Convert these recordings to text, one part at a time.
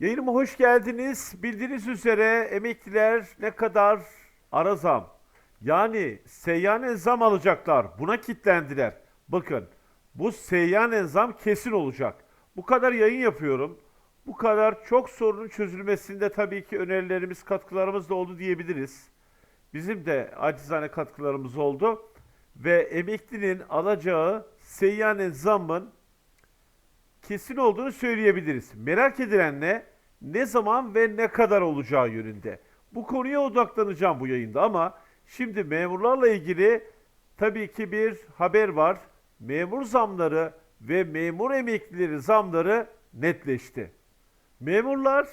Yayınıma hoş geldiniz. Bildiğiniz üzere emekliler ne kadar ara zam yani seyyanen zam alacaklar. Buna kitlendiler. Bakın bu seyyanen zam kesin olacak. Bu kadar yayın yapıyorum. Bu kadar çok sorunun çözülmesinde tabii ki önerilerimiz, katkılarımız da oldu diyebiliriz. Bizim de acizane katkılarımız oldu. Ve emeklinin alacağı seyyanen zammın kesin olduğunu söyleyebiliriz. Merak edilen ne? Ne zaman ve ne kadar olacağı yönünde. Bu konuya odaklanacağım bu yayında ama şimdi memurlarla ilgili tabii ki bir haber var. Memur zamları ve memur emeklileri zamları netleşti. Memurlar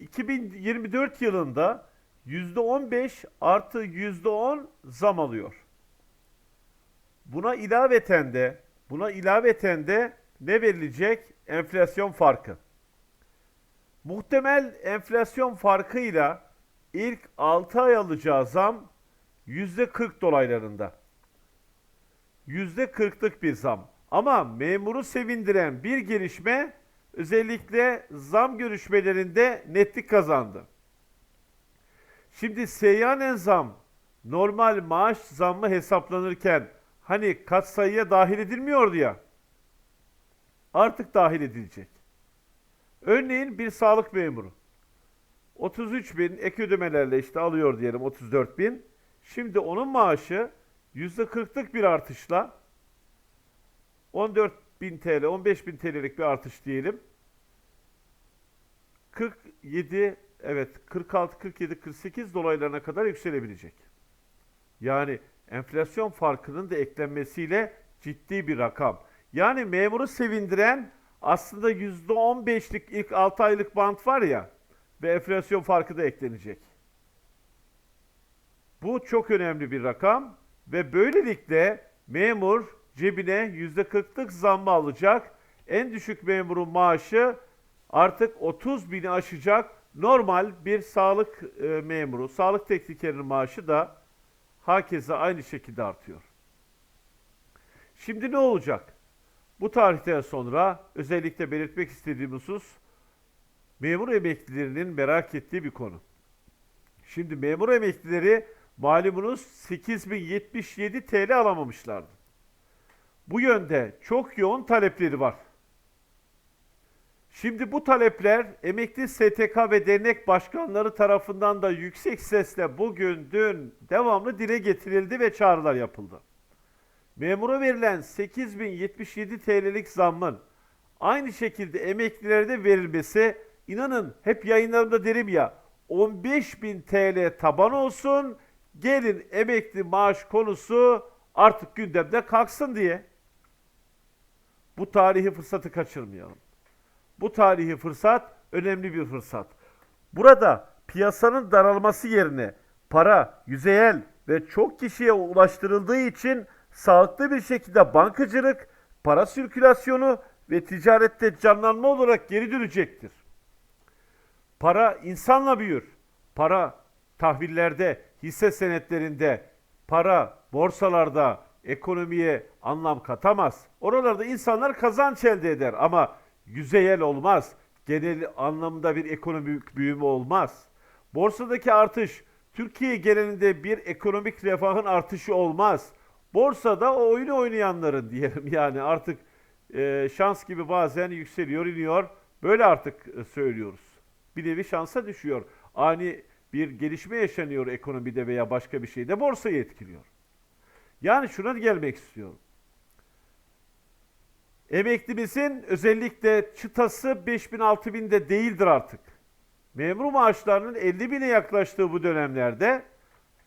2024 yılında %15 artı %10 zam alıyor. Buna ilaveten de buna ilaveten de ne verilecek? Enflasyon farkı. Muhtemel enflasyon farkıyla ilk 6 ay alacağı zam %40 dolaylarında. %40'lık bir zam. Ama memuru sevindiren bir gelişme özellikle zam görüşmelerinde netlik kazandı. Şimdi seyyanen zam normal maaş zammı hesaplanırken hani katsayıya dahil edilmiyordu ya. Artık dahil edilecek. Örneğin bir sağlık memuru 33 bin ek ödemelerle işte alıyor diyelim 34 bin. Şimdi onun maaşı %40'lık bir artışla 14 bin TL, 15 bin TL'lik bir artış diyelim. 47, evet 46, 47, 48 dolaylarına kadar yükselebilecek. Yani enflasyon farkının da eklenmesiyle ciddi bir rakam. Yani memuru sevindiren aslında %15'lik ilk 6 aylık bant var ya ve enflasyon farkı da eklenecek. Bu çok önemli bir rakam ve böylelikle memur cebine %40'lık zammı alacak. En düşük memurun maaşı artık 30 bini aşacak. Normal bir sağlık e, memuru, sağlık teknikerinin maaşı da hakeza aynı şekilde artıyor. Şimdi ne olacak? Bu tarihten sonra özellikle belirtmek istediğim husus memur emeklilerinin merak ettiği bir konu. Şimdi memur emeklileri malumunuz 8077 TL alamamışlardı. Bu yönde çok yoğun talepleri var. Şimdi bu talepler emekli STK ve dernek başkanları tarafından da yüksek sesle bugün, dün devamlı dile getirildi ve çağrılar yapıldı. Memura verilen 8077 TL'lik zammın aynı şekilde emeklilere de verilmesi inanın hep yayınlarımda derim ya 15.000 TL taban olsun gelin emekli maaş konusu artık gündemde kalksın diye. Bu tarihi fırsatı kaçırmayalım. Bu tarihi fırsat önemli bir fırsat. Burada piyasanın daralması yerine para yüzeyel ve çok kişiye ulaştırıldığı için sağlıklı bir şekilde bankacılık, para sirkülasyonu ve ticarette canlanma olarak geri dönecektir. Para insanla büyür. Para tahvillerde, hisse senetlerinde, para borsalarda ekonomiye anlam katamaz. Oralarda insanlar kazanç elde eder ama yüzeyel olmaz. Genel anlamda bir ekonomik büyüme olmaz. Borsadaki artış Türkiye genelinde bir ekonomik refahın artışı olmaz. Borsada o oyunu oynayanların diyelim yani artık e, şans gibi bazen yükseliyor iniyor. Böyle artık e, söylüyoruz. Bir nevi şansa düşüyor. Ani bir gelişme yaşanıyor ekonomide veya başka bir şeyde borsayı etkiliyor. Yani şuna gelmek istiyorum. Emeklimizin özellikle çıtası 5000 6000 de değildir artık. Memur maaşlarının 50 bine yaklaştığı bu dönemlerde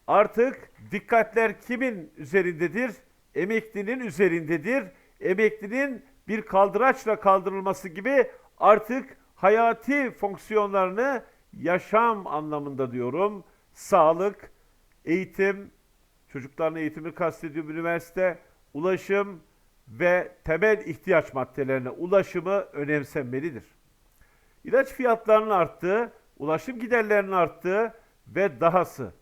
artık dikkatler kimin üzerindedir? Emeklinin üzerindedir. Emeklinin bir kaldıraçla kaldırılması gibi artık hayati fonksiyonlarını yaşam anlamında diyorum. Sağlık, eğitim, çocukların eğitimi kastediyorum, üniversite, ulaşım ve temel ihtiyaç maddelerine ulaşımı önemsenmelidir. İlaç fiyatlarının arttığı, ulaşım giderlerinin arttığı ve dahası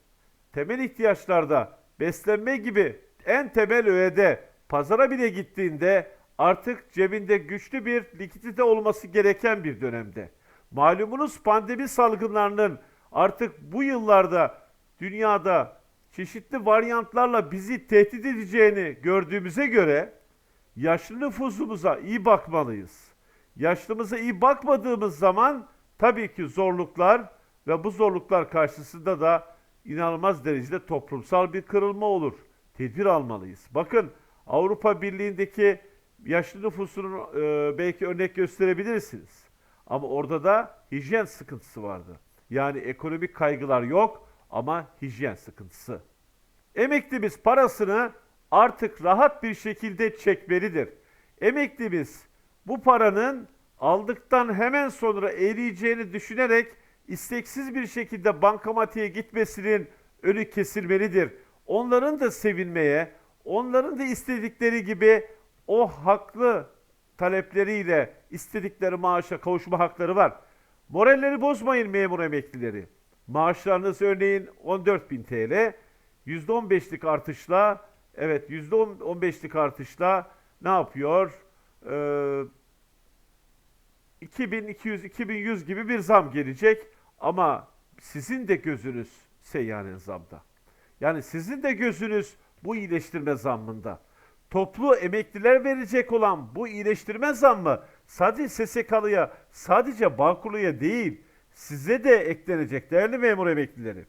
temel ihtiyaçlarda beslenme gibi en temel öğede pazara bile gittiğinde artık cebinde güçlü bir likidite olması gereken bir dönemde. Malumunuz pandemi salgınlarının artık bu yıllarda dünyada çeşitli varyantlarla bizi tehdit edeceğini gördüğümüze göre yaşlı nüfusumuza iyi bakmalıyız. Yaşlımıza iyi bakmadığımız zaman tabii ki zorluklar ve bu zorluklar karşısında da inanılmaz derecede toplumsal bir kırılma olur. Tedbir almalıyız. Bakın Avrupa Birliği'ndeki yaşlı nüfusunun e, belki örnek gösterebilirsiniz. Ama orada da hijyen sıkıntısı vardı. Yani ekonomik kaygılar yok ama hijyen sıkıntısı. Emeklimiz parasını artık rahat bir şekilde çekmelidir. Emeklimiz bu paranın aldıktan hemen sonra eriyeceğini düşünerek isteksiz bir şekilde bankamatiğe gitmesinin önü kesilmelidir. Onların da sevinmeye, onların da istedikleri gibi o haklı talepleriyle istedikleri maaşa kavuşma hakları var. Moralleri bozmayın memur emeklileri. Maaşlarınız örneğin 14.000 TL, %15'lik artışla, evet %15'lik artışla ne yapıyor? Ee, 2200-2100 gibi bir zam gelecek ama sizin de gözünüz seyyanen zamda. Yani sizin de gözünüz bu iyileştirme zammında. Toplu emekliler verecek olan bu iyileştirme zammı sadece SSK'lıya, sadece Bağkurlu'ya değil size de eklenecek değerli memur emeklileri.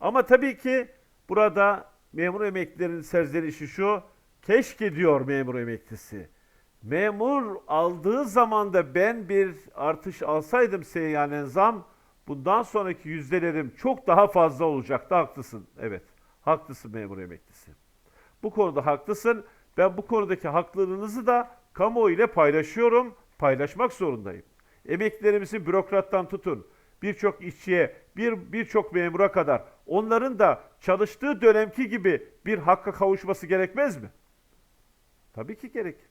Ama tabii ki burada memur emeklilerin serzenişi şu, keşke diyor memur emeklisi. Memur aldığı zaman da ben bir artış alsaydım seyyanen zam, bundan sonraki yüzdelerim çok daha fazla olacaktı. Haklısın, evet. Haklısın memur emeklisi. Bu konuda haklısın. Ben bu konudaki haklılığınızı da kamuoyu ile paylaşıyorum, paylaşmak zorundayım. Emeklilerimizi bürokrattan tutun, birçok işçiye, bir birçok memura kadar onların da çalıştığı dönemki gibi bir hakka kavuşması gerekmez mi? Tabii ki gerekir.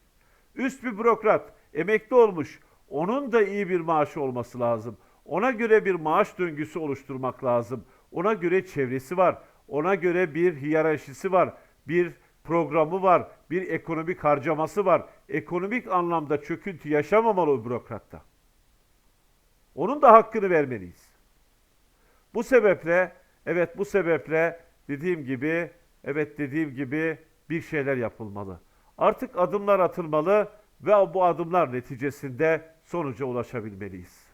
Üst bir bürokrat, emekli olmuş, onun da iyi bir maaşı olması lazım. Ona göre bir maaş döngüsü oluşturmak lazım. Ona göre çevresi var. Ona göre bir hiyerarşisi var. Bir programı var. Bir ekonomik harcaması var. Ekonomik anlamda çöküntü yaşamamalı bürokratta. Onun da hakkını vermeliyiz. Bu sebeple, evet bu sebeple dediğim gibi, evet dediğim gibi bir şeyler yapılmalı. Artık adımlar atılmalı ve bu adımlar neticesinde sonuca ulaşabilmeliyiz.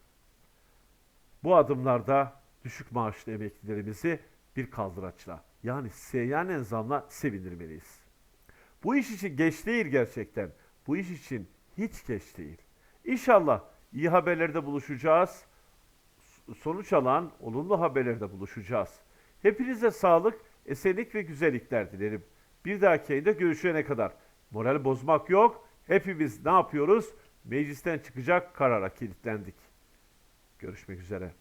Bu adımlarda düşük maaşlı emeklilerimizi bir kaldıraçla yani seyyanen zamla sevindirmeliyiz. Bu iş için geç değil gerçekten. Bu iş için hiç geç değil. İnşallah iyi haberlerde buluşacağız. Sonuç alan olumlu haberlerde buluşacağız. Hepinize sağlık, esenlik ve güzellikler dilerim. Bir dahaki yayında görüşene kadar. Moral bozmak yok. Hepimiz ne yapıyoruz? Meclisten çıkacak karara kilitlendik. Görüşmek üzere.